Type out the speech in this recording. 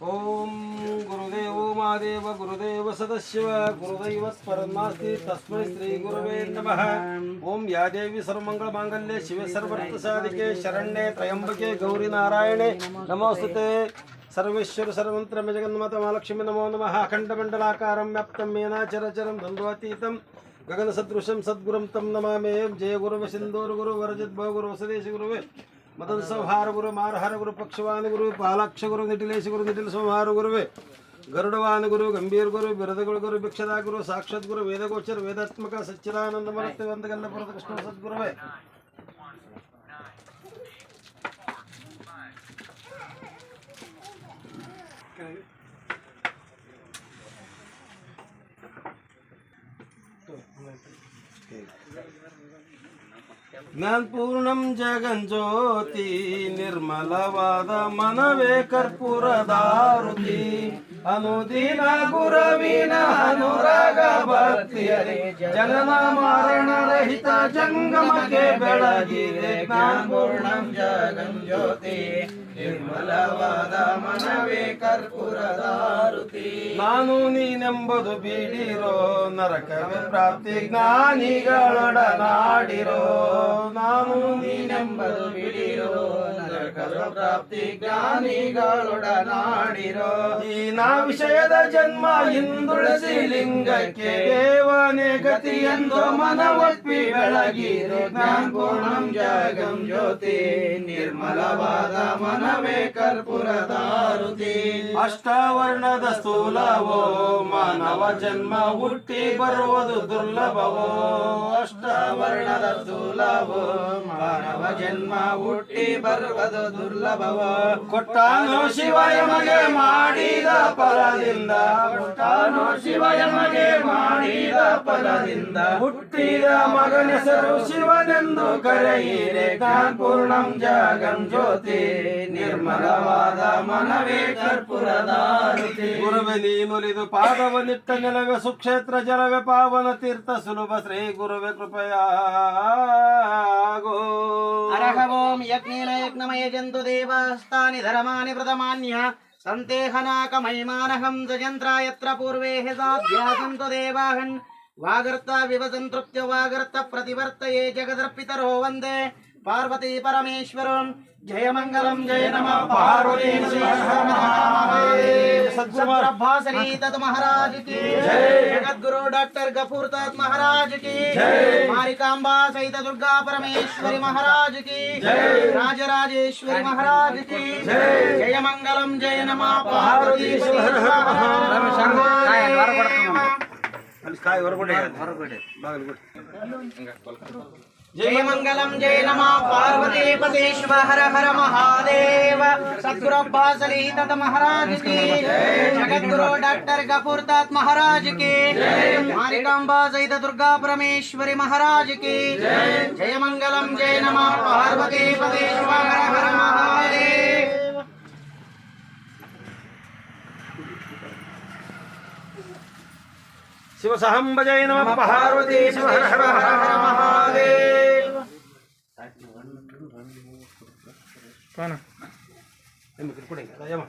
ओम गुरुदेव महादेव गुरुदेव सदशिव गुरुदेव परमास्ति तस्म श्री गुरव नम। ओं या सर्वंगल मंगल्ये शिव शिवे सर्वर्थ साधिके शरण्ये त्रयंबके गौरी नारायणे नमोस्तुते। सर्वेश्वर सर्वंत्र में जगन्मात, महालक्ष्मी नमो नम। अखंड मंडलाकार व्याप्त मेनाचरचर द्वंद्वातीत गगन सदृशं सद्गुरु तम नमा जय गुरुव सिंदूर गुरु वरजित भव गुरु सदेश गुरुवे। ಮದನ್ ಸಂಹಾರ ಗುರು, ಮಾರಹರ ಗುರು, ಪಕ್ಷವಾನ ಗುರು, ಪಾಲಾಕ್ಷ ಗುರು, ನಿಟಿಲೇಶ ಗುರು, ನಿಟಿಲ ಸಂಹಾರ ಗುರುವೇ. ಗರುಡವಾನ ಗುರು, ಗಂಭೀರ ಗುರು, ಬಿರದಗಳ ಗುರು, ಭಿಕ್ಷದ ಗುರು, ಸಾಕ್ಷಾತ್ ಗುರು, ವೇದಗೋಚರ, ವೇದಾತ್ಮಕ ಸಚ್ಚಿದಾನಂದ ಮರತೆ ಒಂದು ಪರದ ಕೃಷ್ಣ ಸದ್ಗುರುವೇ. ಜ್ಞಾನಪೂರ್ಣಂ ಜಗಂಜ್ಯೋತಿ ನಿರ್ಮಲವಾದ ಮನವೇ ಕರ್ಪೂರದಾರುತಿ ಅನುದಿನ ಗುರವಿನ ಅನುರಾಗ ಭಕ್ತಿಯರಿ ಜನನ ಮರಣ ರಹಿತ ಜಂಗಮಗೆ ಬೆಳಗಿದೆ. ಜ್ಞಾನಪೂರ್ಣಂ ಜಗಂಜ್ಯೋತಿ ನಿರ್ಮಲವಾದ ಮನವೇ ಕರ್ಪೂರದಾರುತಿ ನಾನು ನೀನೆಂಬುದು ಬಿಡಿರೋ ನರಕವೇ ಪ್ರಾಪ್ತಿ ಜ್ಞಾನಿಗಳೊಡನಾಡಿರೋ ನಾನು ನೀನೆಂಬುದು ಬಿಡಿರೋ ಪ್ರಾಪ್ತಿ ಜ್ಞಾನಿಗಳೊಡನಾಡಿರೋ. ಈ ನಾ ವಿಷಯದ ಜನ್ಮ ಹಿಂದುಳಿಸಿ ಲಿಂಗಕ್ಕೆ ದೇವನೇ ಗತಿ ಎಂದು ಮನವೊಪ್ಪಿ ಬೆಳಗಿರೋ. ಜ್ಞಾನಪೂರ್ಣಂ ಜಗಂ ಜ್ಯೋತಿ, ನಿರ್ಮಲವಾದ ಮನವೇ ಕರ್ಪುರದಾರುತಿ ಅಷ್ಟವರ್ಣದ ಸ್ಥೂಲವೋ, ಮಾನವ ಜನ್ಮ ಹುಟ್ಟಿ ಬರುವುದು ದುರ್ಲಭವೋ. ಅಷ್ಟವರ್ಣದ ಸ್ಥೂಲವೋ ಮಾನವ ಜನ್ಮ ಹುಟ್ಟಿ ಬರುವುದು ದುರ್ಲಭವ. ಕೊಟ್ಟಾನು ಶಿವಯಮಗೆ ಮಾಡಿದ ಪರದಿಂದ ಕೊಟ್ಟಾನು ಶಿವಯಮಗೆ ಮಾಡಿದ ಪರದಿಂದ ಹುಟ್ಟಿದ ಮಗನ ಹೆಸರು ಶಿವನೆಂದು ಕರೆಯಿರೆ ಪೂರ್ಣಂ ಜಗಂ ಜ್ಯೋತಿ ನಿರ್ಮಲವಾದ ಮನವೇ ಕರ್ಪೂರದಾರುತಿ ಗುರುವೆ ನೀನುಲಿದು ಪಾದವನಿಟ್ಟ ನೆಲವೇ ಸುಕ್ಷೇತ್ರ ಜಲವೇ ಪಾವನ ತೀರ್ಥ ಸುಲಭ ಶ್ರೀ ಗುರುವೆ ಕೃಪಯಾಗೋ ಅರಹವೋಂ ಯಜ್ಞೇನ ಜಂತು ದೇವಸ್ತಾನಿ ಧರ್ಮಾನಿ ಪ್ರಥಮಾನ್ಯ ಸಂತೇಹನಾಕಮೈಮಾನಹಂ ಸಜಂತ್ರ ಯತ್ರ ಪೂರ್ವೇ ಸಾಧ್ಯಾಸಂತು ದೇವಾಹನ್ ವಾಗರ್ತ ವಿವಸಂತೃಪ್ತ್ಯ ವಾಗರ್ತ ಪ್ರತಿವರ್ತಯೇ ಜಗದರ್ಪಿತರೋ ವಂದೇ పార్వతీ పరమేశ్వరం జయ మంగళం జయ నమ పార్వతీ సద్భాసనీ తత్ మహారాజ్కి జగద్గురు డాక్టర్ గఫూర్ తత్ మహారాజ్కి మారికాంబా సహిత దుర్గా పరమేశ్వరి మహారాజ్కి రాజరాజేశ్వరి మహారాజ్కి జయ మంగళం జయ నమ పార్వతీ కాయ వరకొండే వరకొండే బాగా जय मंगलम जय नमः। पार्वती पते शिव हर हर महादेव। सदगुरुब्बा तत महाराज की। जगद्गुरु डॉक्टर कपूर तत् महाराज की। मानिकाम्बा सहित दुर्गा परमेश्वरी महाराज की। जय मंगलम जय नमः। पार्वती पते शिव हर हर महादेव। शिव सहम जय नम। पार्वती शिव हर हर हर Mahadev. ¿Qué es lo que se llama?